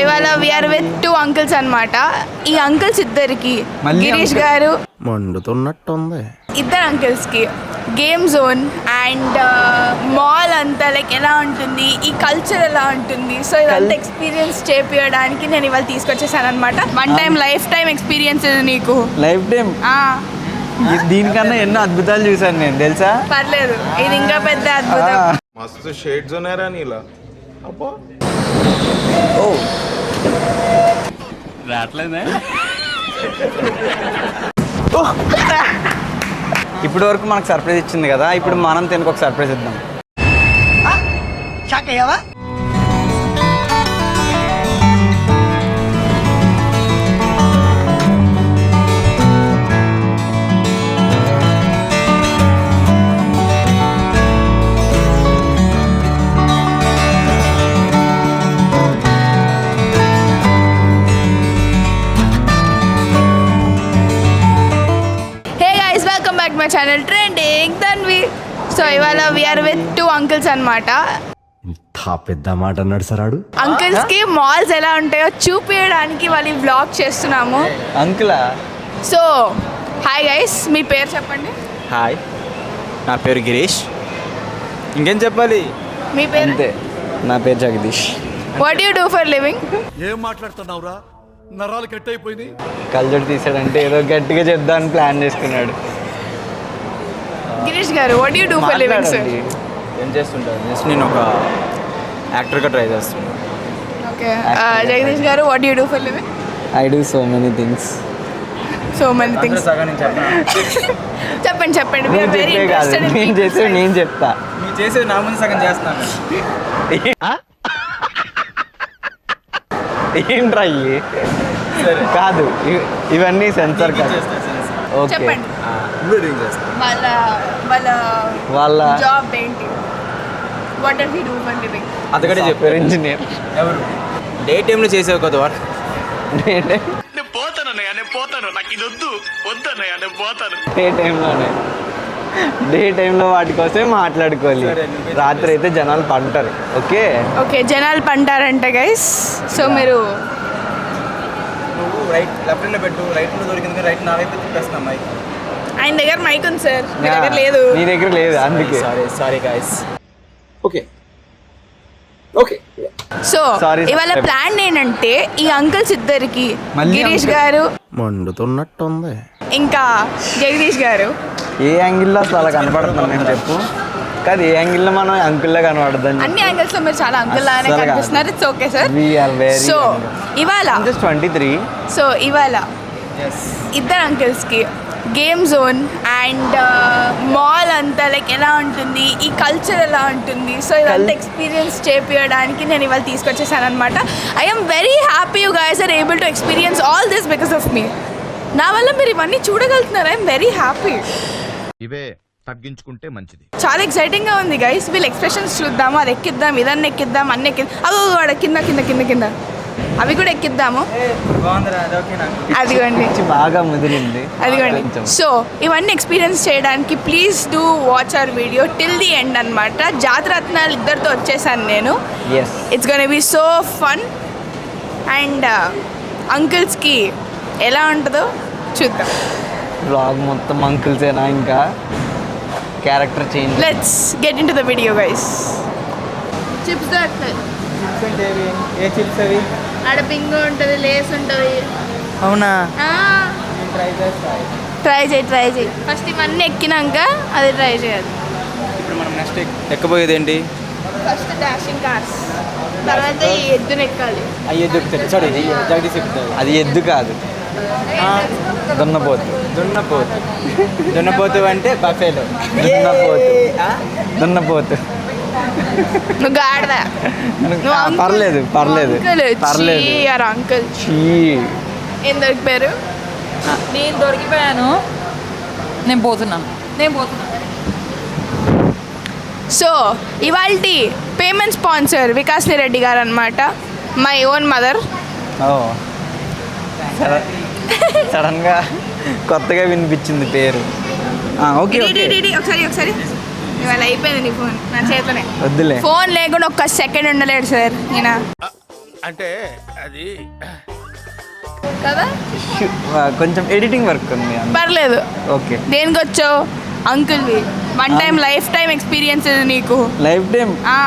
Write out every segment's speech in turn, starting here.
ఇవాళ we are with two uncles అన్నమాట. ఈ అంకుల్స్ ఇద్దరికి. గిరీష్? గారు మండుతున్నట్టుంది. ఇద్దరు అంకిల్స్కి గేమ్ జోన్ అండ్ మాల్ అంతా లైక్ ఎలా ఉంటుంది? ఈ కల్చర్ ఎలా ఉంటుంది? సో ఇదంతా ఎక్స్పీరియన్స్ చేపించడానికి నేను ఇవాళ తీసుకొచ్చేసాను అనమాట one time life time experience ఇది నీకు. లైఫ్ టైం ఆ, దీనికన్నా ఎన్నో అద్భుతాలు చూసాను నేను తెలుసా? పర్లేదు. ఇది ఇంకా పెద్ద అద్భుతం. ఆ, మస్తు షేడ్స్ ఉన్నారా నీలా. అబ్బా. ఓ! ఇప్పటి వరకు మనకు సర్ప్రైజ్ ఇచ్చింది కదా ఇప్పుడు మనం తినకు ఒక సర్ప్రైజ్ ఇద్దాం. My channel trending Tanvi so ఇవాళ we are with two uncles అన్నమాట. ఇంత పెద్ద మాట అన్నాడు సరాడు అంకుల్స్కి మాల్స్ ఎలా ఉంటాయో చూపించడానికి వాళ్ళు బ్లాగ్ చేస్తున్నాము. అంకులా? సో హాయ్ గైస్ మీ పేరు చెప్పండి. హాయ్ నా పేరు గిరీష్. ఇంకేం చెప్పాలి? మీ పేరు? అంతే నా పేరు Jagadish. What you do for living ఏం మాట్లాడుతున్నావురా? నరాలు కట్ అయిపోయింది కళ్ళజోడు తీసాడంటే ఏదో గట్టిగా చెప్దామని ప్లాన్ చేసుకున్నాడు గిరీష్ గారు what you do for living sir. ఏం చేస్తుంటాను జస్ట్ నేను ఒక యాక్టర్గా ట్రై చేస్తున్నాను ఓకే జగదీష్ గారు what you do for living I do so many things so many things చెప్పండి చెప్పండి. వీఆర్ వెరీ ఇంట్రెస్టెడ్ నేను చేసే నేను చెప్తా. మీరు చేసేది నా ముందు సగం చేస్తున్నాను ఏంట్రా ఇవి? కాదు ఇవి- ఇవన్నీ సెన్సర్ కాదు. ఓకే చెప్పండి. చేస్తాను వాళ్ళ వాళ్ళ వాళ్ళ జాబ్ ఏంటి? What does he do for living అతగడే చెప్పారు ఇంజనీర్ ఎవరు? డే టైంలో చేసేవి కదా వర్క్ డే టైంలోనే డే టైంలో వాటి కోసమే మాట్లాడుకోవాలి. రాత్రి అయితే జనాలు పంటారు. ఓకే? ఓకే జనాలు పంటారంట గైస్ సో మీరు నువ్వు రైట్ లెఫ్ట్లో పెట్టు. రైట్లో దొరికింది రైట్ నా వైపు తిప్పేస్తున్నా మైక్ ఆయన దగ్గర మైక్ ఉంది సార్. మీ దగ్గర లేదు. నీ దగ్గర లేదు అందుకే. Sorry sorry guys okay. Okay. So. ఇవాళ ప్లాన్ ఏంటంటే ఈ అంకుల్స్ ఇద్దరికి గిరీష్? గారు మండుతున్నట్టుంది. ఇంకా జగదీష్ గారు. ఏ యాంగిల్లో అసలు అలా కనపడుతున్నాం నేను చెప్పు. కాదు ఏ యాంగిల్లో మనం అంకుల్లా కనపడదని అన్ని యాంగిల్స్లో మీరు చాలా అంకుల్ కాదు. కనిపిస్తున్నారు. It's okay sir so. ఇవాళ ట్వంటీ త్రీ సో ఇవాళ ఇద్దరు అంకిల్స్కి. గేమ్ జోన్ అండ్ మాల్ అంతా లైక్ ఎలా ఉంటుంది? ఈ కల్చర్ ఎలా ఉంటుంది? సో ఇదంతా ఎక్స్పీరియన్స్ చేపించడానికి నేను ఇవాళ తీసుకొచ్చేసాను అనమాట I'm very happy you guys are able to experience all this because of me నా వల్ల మీరు ఇవన్నీ చూడగలుగుతున్నారు? ఐఎమ్ వెరీ హ్యాపీ ఇవే తగ్గించుకుంటే మంచిది. చాలా ఎక్సైటింగ్గా ఉంది గైస్ వీళ్ళ ఎక్స్ప్రెషన్స్ చూద్దాము అది ఎక్కిద్దాం ఇదన్నీ ఎక్కిద్దాం అన్ని ఎక్కిద్దాం అవి వాడ కింద కింద కింద కింద. అవి కూడా ఎక్కిద్దాము. అదిగోండి. బాగా ముదిరింది. అదిగోండి. కొంచెం. సో ఇవన్నీ ఎక్స్పీరియన్స్ చేయడానికి please do watch our video till the end అనమాట జాతరత్నాలు ఇద్దరితో వచ్చేసాను నేను. Yes it's gonna be so fun and అంకిల్స్కి ఎలా ఉంటుందో చూద్దాం. బ్లాగ్ మొత్తం అంకుల్సేనా ఇంకా? Character change let's get into the video guys chips దొరుకుతాయి ఏ చిప్స్ అవి? ఆడ బింగో ఉంటుంది లేస్ ఉంటుంది. అవునా? ట్రై చేస్తా. ట్రై చేయి ట్రై చేయి. ఫస్ట్ ఇవన్నీ ఎక్కినాక అది ట్రై చేయాలి. ఇప్పుడు మనం నెక్స్ట్ ఎక్కబోయేది ఏంటి? First dashing cars. తర్వాత ఈ ఎద్దును ఎక్కాలి. అయ్యే దొరుకుతాయి సారీ జగదీష్ ఎక్కుతాయి అది ఎద్దు కాదు. దున్నపోతు. దున్నపోతు. దున్నపోతు అంటే బఫేలో. దున్నపోతు. దున్నపోతు. నువ్వు గాడిద. పర్లేదు పర్లేదు పర్లేదు. యార్ అంకుల్ చీ. ఏం దొరికిపోయారు? నేను దొరికిపోయాను. నేను పోతున్నాను. నేను పోతున్నాను. సో ఇవాళ పేమెంట్ స్పాన్సర్ వికాస్ని రెడ్డి గారు అనమాట మై ఓన్ మదర్ ఓ. సడన్గా కొత్తగా వినిపించింది పేరు. ఓకే ఒకసారి ఒకసారి. ఇవాళ అయిపోయింది నీ ఫోన్. నా చేతిలోనే. వద్దులే. ఫోన్ లేకుండా ఒక్క సెకండ్ ఉండలేడు సార్ ఈయన అంటే అది కదా? కొంచెం ఎడిటింగ్ వర్క్ ఉంది పర్లేదు. ఓకే. దేనికి వచ్చావు అంకుల్వి. One time life time experience ఇది నీకు. Life time? ఆ,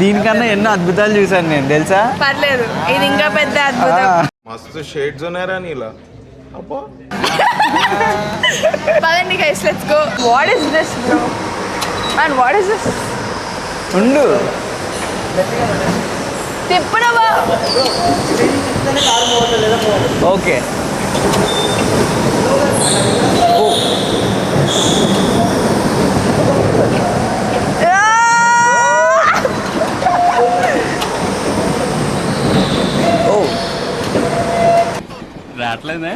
దీనికన్నా ఎన్నో అద్భుతాలు చూసాను నేను తెలుసా? పర్లేదు. ఇది ఇంకా పెద్ద అద్భుతం. మస్తు షేడ్స్ ఉన్నాయరా నీలా. అబ్బా. పదండి guys let's go what is this bro and what is this ఉండు. తిప్పడవా ఓకే. రావట్లేదే?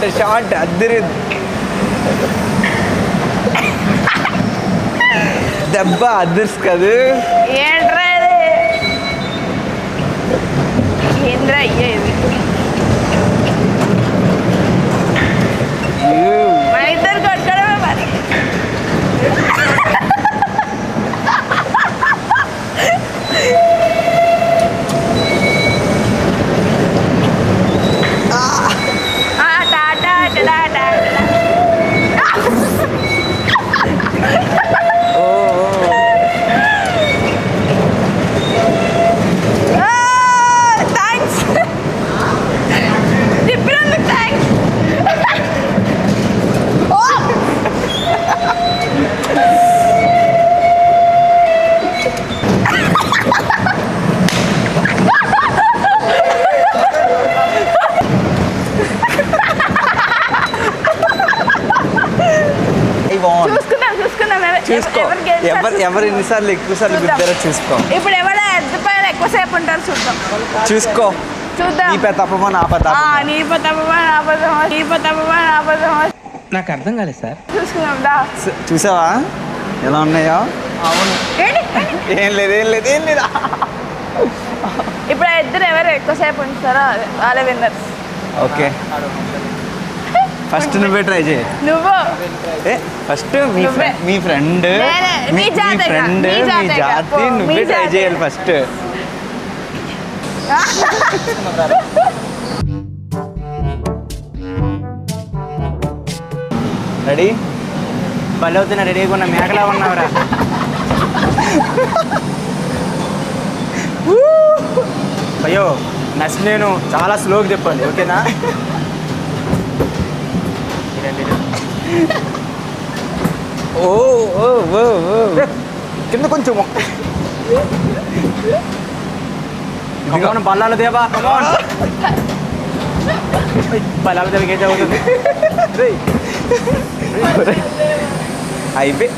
గుద్దరం అంటే షార్ట్ అద్దరి. దెబ్బ అద్దర్స్ కదా? ఏంట్రా ఇది? ఏంద్రా అయ్యేది ఇది మన ఇద్దరు కొట్టుకోవడమే మరి ఆ, టాటా టడా టా థ్యాంక్స్ తిప్పినందుకు థ్యాంక్స్ చూసుకుందాం చూసుకుందాం ఎవరు- చూసుకో. ఎవరు ఎవరు. ఎన్నిసార్లు ఎక్కువసార్లు. గుద్దారో చూసుకో. ఇప్పుడు ఎవరు ఎద్దు పైన ఎక్కువసేపు ఉంటారు చూద్దాం. చూసుకో. చూద్దాం. నీ పెద్దప్పమో నా ఆ, పెద్దప్ప నీ పతమా నా పతమా నీ పతమా నా పతమా నాకు అర్థం కాలేదు సార్. చూసుకుందాం దా. చూసావా? ఎలా ఉన్నాయో? ఏంటి? ఏం లేదు ఏం లేదు ఏం లేదా. ఇప్పుడు ఆ ఇద్దరు ఎవరు ఎక్కువసేపు ఉంచుతారో వాళ్ళే విన్నర్స్. ఓకే. ఫస్ట్ నువ్వే ట్రై చేయి నువ్వు ఏ ఫస్ట్ మీ. ఫ్రెండ్ మీ ఫ్రెండ్. మీ. ఫ్రెండ్ మీ. జాతి నువ్వే ట్రై. చేయాలి ఫస్ట్ రెడీ బలి అవుతున్నా రెడీగా ఉన్న మేకలా ఉన్నావురా అయ్యో నెక్స్ట్ నేను చాలా స్లోగా చెప్పండి ఓకేనా ఓ ఓ కింద కొంచెం కమోన్ బల్లాల దేవా కమోన్ బల్లాల దేవకి ఏం చదువుతుంది అయిపోయి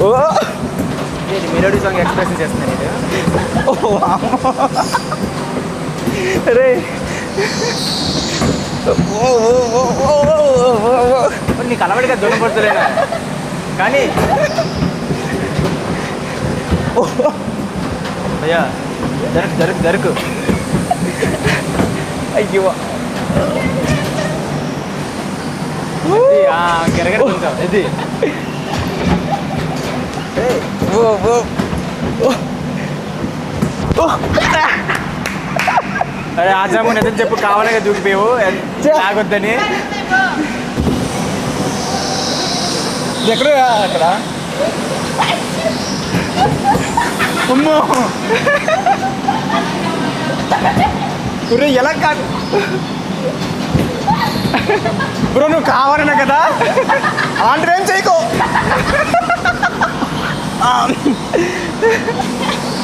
ఓ. మెలోడీ సాంగ్ ఎక్స్ప్రెషన్ చేస్తున్నాను ఇది ఓ. రే నీకు అలవాటుగా దూరం పడుతులేనా కానీ అయ్యా జరుకు జరుకు జరుకు. అయ్యో. ఇది, కొంచెం ఇది ఓ ఓ ఓ. అరే ఆజాము నిజం చెప్పు కావాలిగా దూకిపోయావు తాగొద్దని. ఎక్కడ అక్కడ. అమ్మో ఎలా కాదు బ్రో నువ్వు కావాలన్నా కదా? అలాంటివి ఏం చేయకు.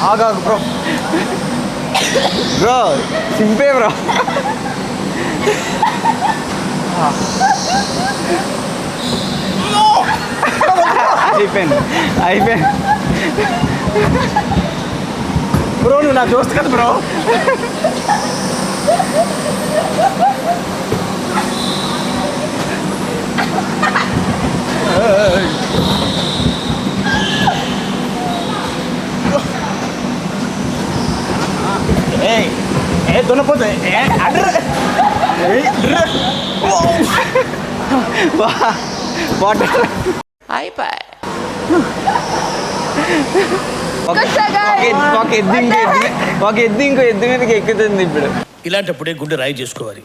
ఆగాగు బ్రో. బ్రో సింపే బ్రో అయిపోయింది అయిపోయింది బ్రో నువ్వు నా దోస్త్ కదా బ్రో ఏయ్ ఏ దున్నపోతే ఏ అడ్ర. వాటర్. ఒక ఎద్దు- ఒక ఎద్దు ఇంకో ఎద్దు ఒక ఎద్దు ఇంకో ఎద్దు మీదకి ఎక్కుతుంది ఇప్పుడు. ఇలాంటప్పుడే గుండె రాయి చేసుకోవాలి.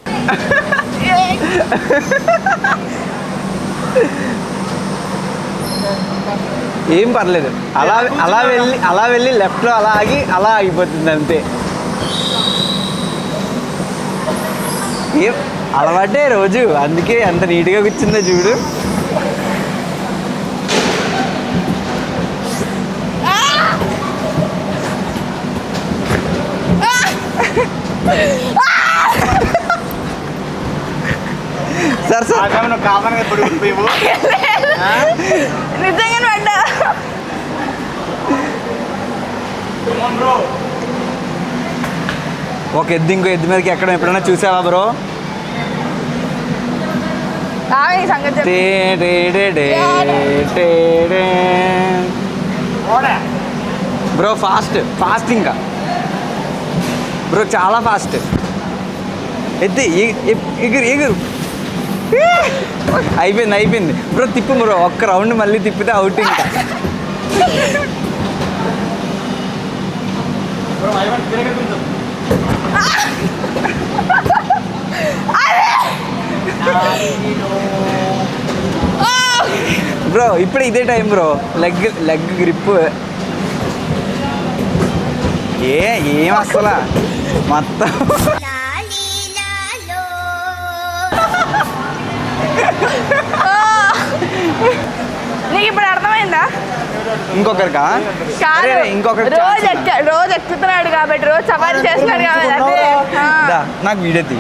ఏం పర్లేదు. అలా అలా వెళ్ళి అలా వెళ్ళి లెఫ్ట్లో అలా ఆగి అలా ఆగిపోతుంది అంతే. అలవాటే రోజు. అందుకే అంత నీట్గా కూర్చుందో చూడు. Sir sir. ఇప్పుడు పోయివు నిజంగా పడ్డా? ఒక ఎద్దు ఇంకో ఎద్దు మీదకి ఎక్కడం ఎప్పుడైనా చూసావా బ్రో. బ్రో ఫాస్ట్ ఫాస్ట్ ఇంకా. బ్రో చాలా ఫాస్ట్. ఎత్తి ఎ- ఎ- ఎగురు ఎగురు అయిపోయింది అయిపోయింది. బ్రో తిప్పు బ్రో ఒక్క రౌండ్ మళ్ళీ తిప్పితే అవుట్ ఇంకా. బ్రో ఇప్పుడు ఇదే time bro leg leg grip ఏ ఏం అసలా? మొత్తం. నీకు ఇప్పుడు అర్థమైందా? ఇంకొకరికా? కాదు. అరే, ఇంకొకరికి రోజు ఎక్క రోజు ఎక్కుతున్నాడు కాబట్టి రోజు సవారీ చేస్తున్నాడు కాబట్టి అదే. ఆ. దా, నాకు వీడియో తీ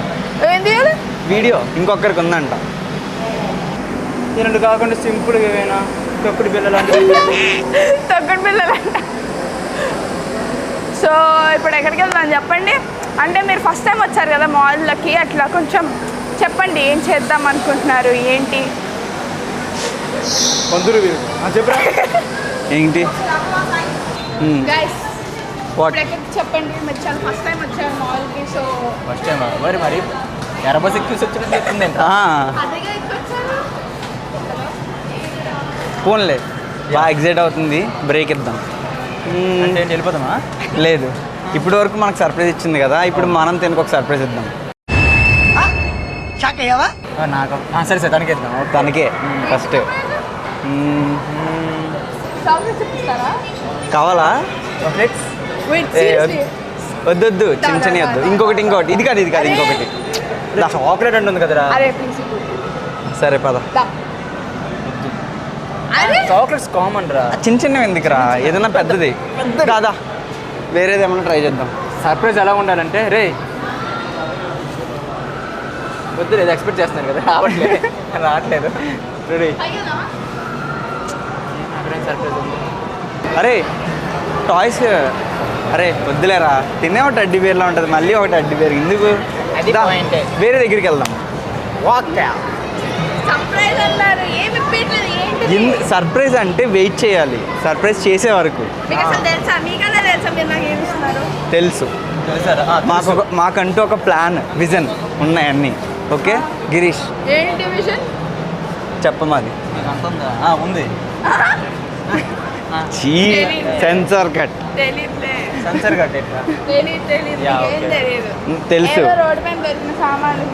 ఏం తీయాలి వీడియో? ఇంకొకరికి ఉందంట. రెండు కాకుండా సింపుల్గా ఏమైనా తొక్కుడు బిల్లలు అంటే తొక్కడు పిల్లలంట సో ఇప్పుడు ఎక్కడికి వెళ్దాం చెప్పండి? అంటే మీరు ఫస్ట్ టైం వచ్చారు కదా మాల్లోకి అట్లా కొంచెం చెప్పండి ఏం చేద్దాం అనుకుంటున్నారు ఏంటి? వీరు. చెప్పరా? ఏంటి? Hmm. చెప్పండి. మీరు చాలా ఫస్ట్ టైం వచ్చారు మాల్కి సో ఫస్ట్ టైం మరి మరి ఎర్రబస్ ఎక్కి వచ్చినట్టు చెప్తుందంట అదేగా ఇక్కడ వచ్చారు? ఫోన్లే బాగా ఎగ్జైట్ అవుతుంది. బ్రేక్ ఇద్దాం. Hmm, అంటే ఏంటి వెళ్ళిపోతామా? లేదు. ఇప్పటి వరకు మనకు సర్ప్రైజ్ ఇచ్చింది కదా. ఇప్పుడు మనం తినకు ఒక సర్ప్రైజ్ ఇద్దాం. నాకు ఆ, సరే సరే తనకి ఓకే తనకే. ఫస్ట్ ఇప్పిస్తారా కావాలా? చాక్లెట్స్? వెయిట్ ఏ, వద్దు వద్దు చిన్న చిన్న వద్దు. ఇంకొకటి ఇంకొకటి. ఇది కాదు ఇది కాదు ఇంకొకటి. చాక్లెట్ అంటుంది కదరా సరే పద. చాక్లెట్స్ కామన్ రా. చిన్న చిన్నవి ఎందుకురా? ఏదైనా పెద్దది. కాదా వేరేది ఏమైనా ట్రై చేద్దాం. సర్ప్రైజ్ ఎలా ఉండాలంటే రే! వద్దు లేదు ఎక్స్పెక్ట్ చేస్తున్నారు కదా. రావట్లేదు. రావట్లేదు. రెడీ. అయ్యోనా సర్ప్రైజ్ ఉంది అరే టాయ్స్ అరే వద్దులేరా తినే ఒక అడ్డి బేర్లా ఉంటుంది మళ్ళీ ఒకటి అడ్డి బేర్ ఎందుకు. వేరే దగ్గరికి వెళ్దాం. ఓకే సర్ప్రైజ్ అంటే వెయిట్ చేయాలి సర్ప్రైజ్ చేసే వరకు. తెలుసా? మాకు ఒక మాకంటూ ఒక ప్లాన్ విజన్ ఉన్నాయి అన్నీ ఓకే గిరీష్ చెప్పమాది. ఉంది. చీ. Censor cut. సెన్సర్. తెలియదు తెలుసు. సామాన్లు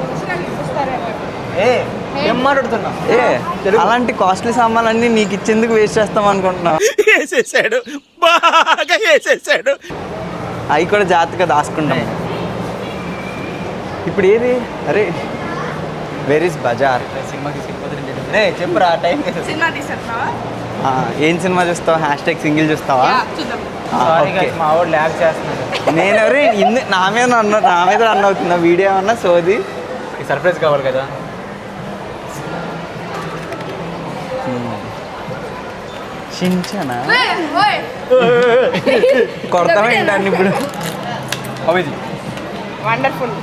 నాకు అలాంటి కాస్ట్లీ సామాన్లన్నీ నీకు ఇచ్చేందుకు వేస్ట్ చేస్తాం అనుకుంటున్నావు వేసేసాడు. బాగా వేసేసాడు. అవి కూడా జాగ్రత్తగా దాచుకుంటాం. ఇప్పుడు ఏది? అరే వెర్ ఇస్ బజార్ సినిమాకి రే చెప్పురా టైం సినిమా తీసేస్తున్నావా ఆ, ఏం సినిమా చూస్తావు? హ్యాష్ ట్యాగ్ సింగిల్ చూస్తావా? యా, చూద్దాం. Sorry okay. మా వాడు ల్యాబ్ చేస్తున్నాడు. నేను ఎవరు? ఇందు నా మీద అన్న నా మీద రన్ అవుతుందా వీడియో ఏమన్నా? సోది. ఈ సర్ప్రైజ్ కావాలి కదా. చించనా? ఓయ్ కొడతాం ఏంటండి ఇప్పుడు? అవిది వండర్ఫుల్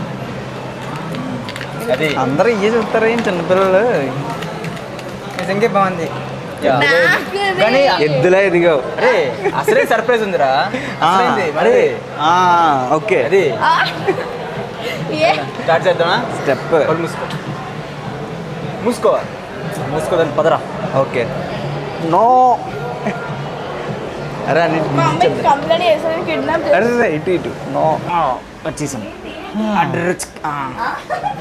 అది. అందరూ ఇయ్యే చూస్తారా ఏం చిన్నపిల్లలు? నిజంగా బాగుంది. కానీ ఎద్దులా ఎదిగావు. అరే అసలే సర్ప్రైజ్ ఉందిరా. మరి. ఆ, ఓకే. అది. ఏ? స్టార్ట్ చేద్దామా? స్టెప్. మూసుకో. మూసుకో మూసుకోదని పదరా. ఓకే. నో. అరే అన్ని మా అమ్మాయి కంప్లైంట్ చేసాను కిడ్నాప్ అరే రే, ఇటు ఇటు. నో. వచ్చేసాను. అడ్రస్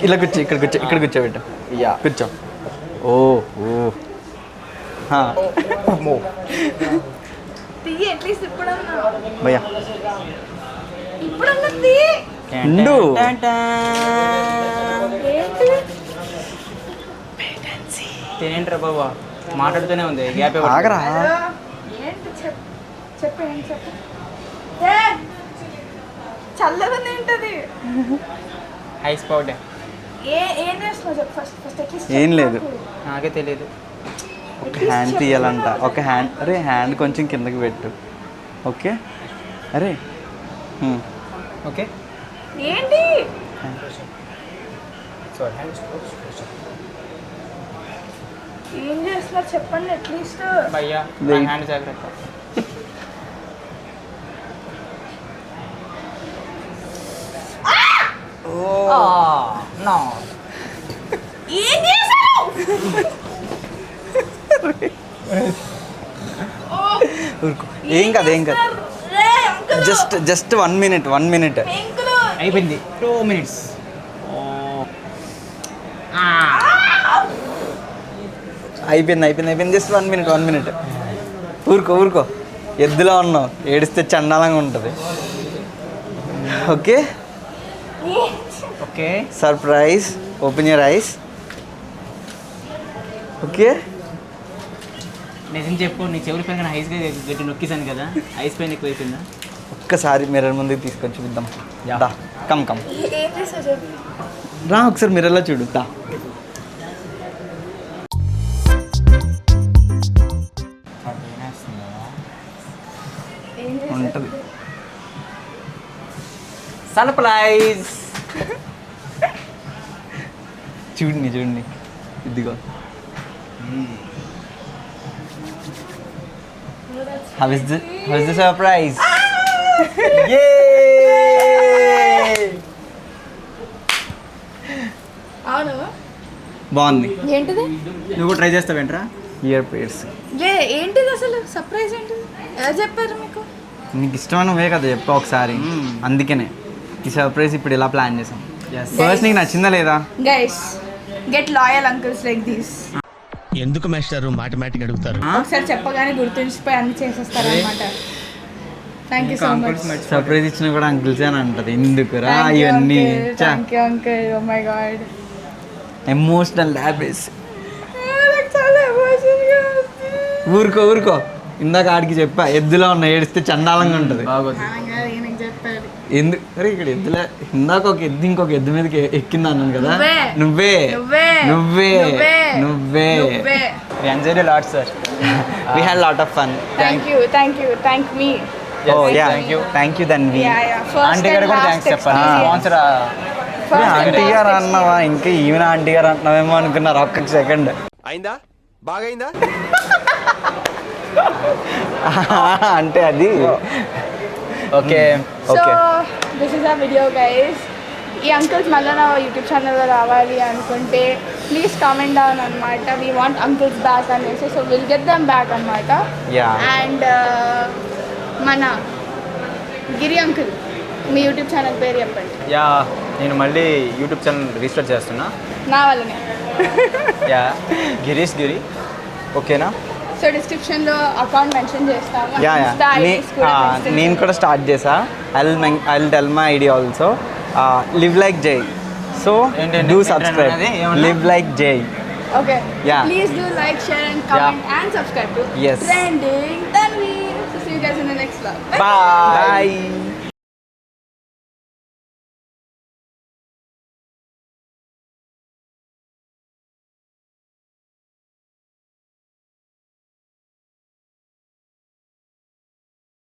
ఇలా కూర్చో ఇక్కడ కూర్చో ఇక్కడ కూర్చోబెట్టు యా. కూర్చో. ఓ ఓ హా. తీయి అట్లీస్ట్ ఇప్పుడన్నా భయ్యా. ఉండు ఏంటి? తినేంట్రా బాబా. మాట్లాడుతూనే ఉంది. గ్యాప్ ఆగరా. హలో. ఏంటి చెప్పు చెప్పు ఏంటి చెప్పు? ఏ! చల్లదని ఏంటది? ఐస్ పౌడర్ ఏం. లేదు. నాకే తెలియదు ఒక హ్యాండ్ తీయాలంట. ఒక హ్యాండ్ అరే హ్యాండ్ కొంచెం కిందకి పెట్టు. ఓకే? అరే. ఓకే? ఏంటి? ఏం చేస్తున్నారు? చెప్పండి అట్లీస్ట్ భయ్యా. హ్యాండ్ జాగ్రత్త. నో. ఏం చేశావు? ఊరుకో. ఏం కాదు ఏం కాదు. Just just one minute one minute అయిపోయింది. టూ మినిట్స్ అయిపోయింది అయిపోయింది అయిపోయింది. Just one minute one minute ఊరుకో ఊరుకో. ఎద్దులో ఉన్నావు. ఏడిస్తే చండాలంగా ఉంటుంది. Okay? Okay. Surprise open your eyes okay? నిజం చెప్పు నీ చెవుల పైన ఐస్గా గట్టి నొక్కేసాను కదా. ఐస్ పైన ఎక్కువ అయిపోయిందా ఒక్కసారి మిర్రర్ ముందుకు తీసుకొని చూద్దాం దా కమ్ కమ్. రా ఒకసారి మిర్రర్లో చూడు దా. ఉంటుంది. సర్ప్రైజ్ చూడండి చూడండి. ఇదిగో. How is the how is the surprise అవును. బాగుంది. ఏంటిది? నువ్వు ట్రై చేస్తావేంట్రా ఇయర్ పేర్స్ ఏ ఏంటిది అసలు? సర్ప్రైజ్ ఏంటిది? ఎలా చెప్పారు మీకు? నీకు ఇష్టమైనవే కదా చెప్పు ఒకసారి. అందుకనే. ఈ సర్ప్రైజ్ ఇప్పుడు ఇలా ప్లాన్ చేసాం? Yes. ఫస్ట్ నీకు నచ్చిందా లేదా? Guys get loyal uncles like these ఎందుకు మాస్టారు? మాటమాటిక్ అడుగుతారు. ఒకసారి చెప్పగానే గుర్తుంచిపోయి అన్ని చేసేస్తారు అనమాట thank you so much surprise ఇచ్చినా కూడా అంకుల్స్ అని అంటది. ఎందుకురా ఇవన్నీ? Thank you uncle oh my god emotional ల్యాబేస్ చాలా ఎమోషన్గా ఉంది. ఊరుకో ఊరుకో. ఇందాక ఆడికి చెప్పా ఎద్దులో ఉన్న ఏడిస్తే చండాలంగా ఉంటుంది. బాగోదు. ఎందుకు అరే ఇక్కడ ఎద్దులే ఇందాక ఒక ఎద్దు ఇంకొక ఎద్దు మీదకి ఎక్కింది అన్నాను కదా. నువ్వే. నువ్వే. నువ్వే. నువ్వే. నువ్వే. నువ్వే. Enjoy lot sir we had lot of fun thank you thank you thank me oh yeah. Thank you Dhanvi yeah first aunty గారు కూడా థ్యాంక్స్ చెప్పాలి. స్పాన్సర్ ఆంటీ గారు అన్నావా? ఇంకా ఈవెన్ ఆంటీ గారు అంటున్నావేమో అనుకున్నారు. ఒక్క సెకండ్ అయిందా? బాగైందా? అంటే అది. Okay okay this is a video guys ఈ అంకుల్స్ మళ్ళీ నా యూట్యూబ్ ఛానల్లో రావాలి అనుకుంటే ప్లీజ్ కామెంట్ డౌన్ అనమాట వీ వాంట్ అంకుల్స్ బ్యాక్ అనేసి so will get them back అనమాట Yeah. అండ్ మన గిరి అంకుల్ మీ యూట్యూబ్ ఛానల్ పేరు చెప్పండి. యా నేను మళ్ళీ యూట్యూబ్ ఛానల్ రిజిస్టర్ చేస్తున్నా. నా వల్లనే. యా గిరీష్ గిరి ఓకేనా సో డిస్క్రిప్షన్లో అకౌంట్ మెన్షన్ చేస్తాము యా యా నేను కూడా స్టార్ట్ చేసా I I tell my idea also live like Jai so? Do subscribe? Live like Jai Okay. Yeah. Please do like, share, and comment and subscribe to Yes. Trending Tanvi. So see you guys in the next vlog. Bye